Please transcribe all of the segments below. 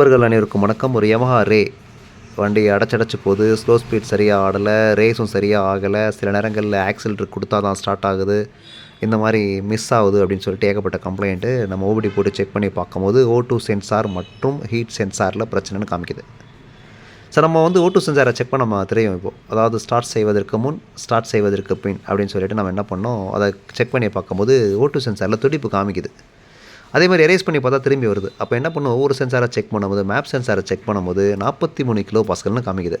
நண்பர்கள் அனைவருக்கும் வணக்கம். ஒரு யமஹா ரே வண்டி அடைச்சடைச்சு போகுது ஸ்லோ ஸ்பீட் சரியாக ஆடலை. ரேஸும் சரியாக ஆகலை. சில நேரங்களில் ஆக்சிலேட்டர் கொடுத்தா தான் ஸ்டார்ட் ஆகுது. இந்த மாதிரி மிஸ் ஆகுது அப்படின்னு சொல்லிட்டு ஏகப்பட்ட கம்ப்ளைண்ட்டு நம்ம ஓபிடி போட்டு செக் பண்ணி பார்க்கும்போது ஓ டூ சென்சார் மற்றும் ஹீட் சென்சாரில் பிரச்சனைன்னு காமிக்குது. சார் நம்ம வந்து ஓட்டு சென்சாரை செக் பண்ண நம்ம தெரியும் இப்போ. அதாவது ஸ்டார்ட் செய்வதற்கு முன் ஸ்டார்ட் செய்வதற்கு பின் அப்படின்னு சொல்லிட்டு நம்ம என்ன பண்ணோம்? அதை செக் பண்ணி பார்க்கும்போது ஓட்டு சென்சாரில் துடிப்பு காமிக்குது. அதே மாதிரி எரேஸ் பண்ணி பார்த்தா திரும்பி வருது. அப்போ என்ன பண்ணும்? ஒவ்வொரு சென்சாரை செக் பண்ணும்போது மேப் சென்சாரை செக் பண்ணும்போது நாற்பத்தி மூணு கிலோ பாஸ்கல்னு காமிக்குது.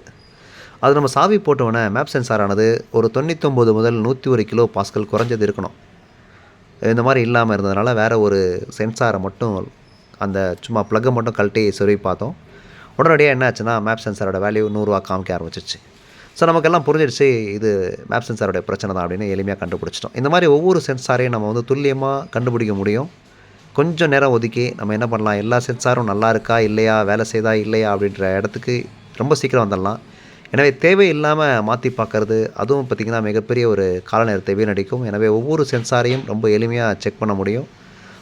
அது நம்ம சாவி போட்டோன்னே மேப் சென்சாரானது ஒரு தொண்ணூத்தொம்பது முதல் நூற்றி ஒரு கிலோ பாஸ்கல் குறைஞ்சது இருக்கணும். இந்த மாதிரி இல்லாமல் இருந்ததுனால வேறு ஒரு சென்சாரை மட்டும் அந்த சும்மா ப்ளக்கை மட்டும் கழட்டி சொருவி பார்த்தோம். உடனடியாக என்ன ஆச்சுன்னா மேப் சென்சாரோட வேல்யூ நூறுரூவா காமிக்க ஆரம்பிச்சிச்சு ஸோ நமக்கெல்லாம் புரிஞ்சிடுச்சு இது மேப் சென்சாரோட பிரச்சனை தான் அப்படின்னு எளிமையாக கண்டுபிடிச்சிட்டோம். இந்த மாதிரி ஒவ்வொரு சென்சாரையும் நம்ம வந்து துல்லியமாக கண்டுபிடிக்க முடியும். கொஞ்சம் நேரம் ஒதுக்கி நம்ம என்ன பண்ணலாம்? எல்லா சென்சாரும் நல்லா இருக்கா? இல்லையா? வேலை செய்தா? இல்லையா? அப்படின்ற இடத்துக்கு ரொம்ப சீக்கிரம் வந்துடலாம். எனவே தேவையில்லாமல் மாற்றி பார்க்கறது அதுவும் பார்த்திங்கன்னா மிகப்பெரிய ஒரு கால நேரத்தை வீணடிக்கும் எனவே ஒவ்வொரு சென்சாரையும் ரொம்ப எளிமையாக செக் பண்ண முடியும்.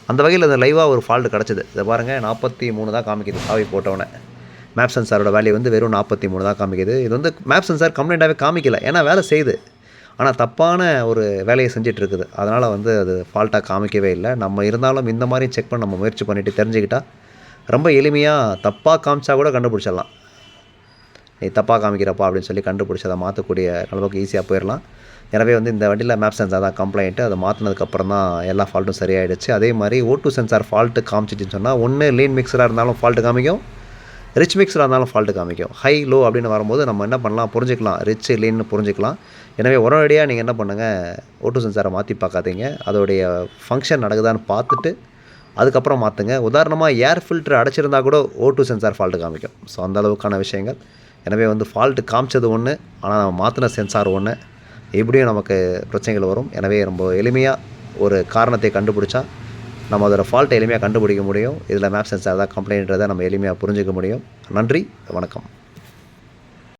அந்த வகையில் அந்த லைவாக ஒரு ஃபால்ட் கிடச்சிது. இதை பாருங்கள் நாற்பத்தி மூணு தான் காமிக்குது. சாவி போட்டவொடனே. மேப் சென்சாரோட வேல்யூ வந்து வெறும் நாற்பத்தி மூணு தான் காமிக்குது. இது வந்து மேப் சென்சார் கம்ப்ளைண்ட்டாகவே காமிக்கல. ஏன்னா வேலை செய்யுது. ஆனால் தப்பான ஒரு வேலையை செஞ்சுட்டு இருக்குது அதனால் வந்து அது ஃபால்ட்டாக காமிக்கவே இல்லை. நம்ம இருந்தாலும் இந்த மாதிரி செக் பண்ண நம்ம முயற்சி பண்ணிவிட்டு தெரிஞ்சுக்கிட்டால் ரொம்ப எளிமையாக தப்பாக காமிச்சா கூட கண்டுபிடிச்சிடலாம். நீ தப்பாக காமிக்கிறப்பா அப்படின்னு சொல்லி கண்டுபிடிச்சி அதை மாற்றக்கூடிய அளவுக்கு ஈஸியாக போயிடலாம். எனவே வந்து இந்த வண்டியில் மேப் சென்சார் தான் கம்ப்ளைண்ட்டு அதை மாற்றினதுக்கப்புறம் தான் எல்லா ஃபால்ட்டும் சரியாயிடுச்சு. அதே மாதிரி ஓட்டு சென்சார் ஃபால்ட்டு காமிச்சிச்சின்னு சொன்னால் ஒன்று லீன் மிக்சராக இருந்தாலும் ஃபால்ட்டு காமிக்கும். ரிச் மிக்ஸில் இருந்தாலும் ஃபால்ட்டு காமிக்கும். ஹை லோ அப்படின்னு வரும்போது நம்ம என்ன பண்ணலாம்? புரிஞ்சுக்கலாம். ரிச் இல்லைன்னு புரிஞ்சுக்கலாம். எனவே உடனடியாக நீங்கள் என்ன பண்ணுங்கள் ஓட்டு சென்சாரை மாற்றி பார்க்காதீங்க. அதோடைய ஃபங்க்ஷன் நடக்குதான்னு பார்த்துட்டு அதுக்கப்புறம் மாற்றுங்க உதாரணமாக ஏர் ஃபில்டர் அடைச்சிருந்தா கூட ஓட்டு சென்சார் ஃபால்ட்டு காமிக்கும். ஸோ அந்த அளவுக்கான விஷயங்கள். எனவே வந்து ஃபால்ட்டு காமிச்சது ஒன்று ஆனால் நம்ம மாற்றின சென்சார் ஒன்று எப்படியும் நமக்கு பிரச்சனைகள் வரும். எனவே ரொம்ப எளிமையாக ஒரு காரணத்தை கண்டுபிடிச்சா நம்ம அதோட ஃபால்ட்டை எளிமையாக கண்டுபிடிக்க முடியும். இதில் மேப் சென்சார் தான் கம்ப்ளைண்ட்றதை நம்ம எளிமையாக புரிஞ்சிக்க முடியும். நன்றி வணக்கம்.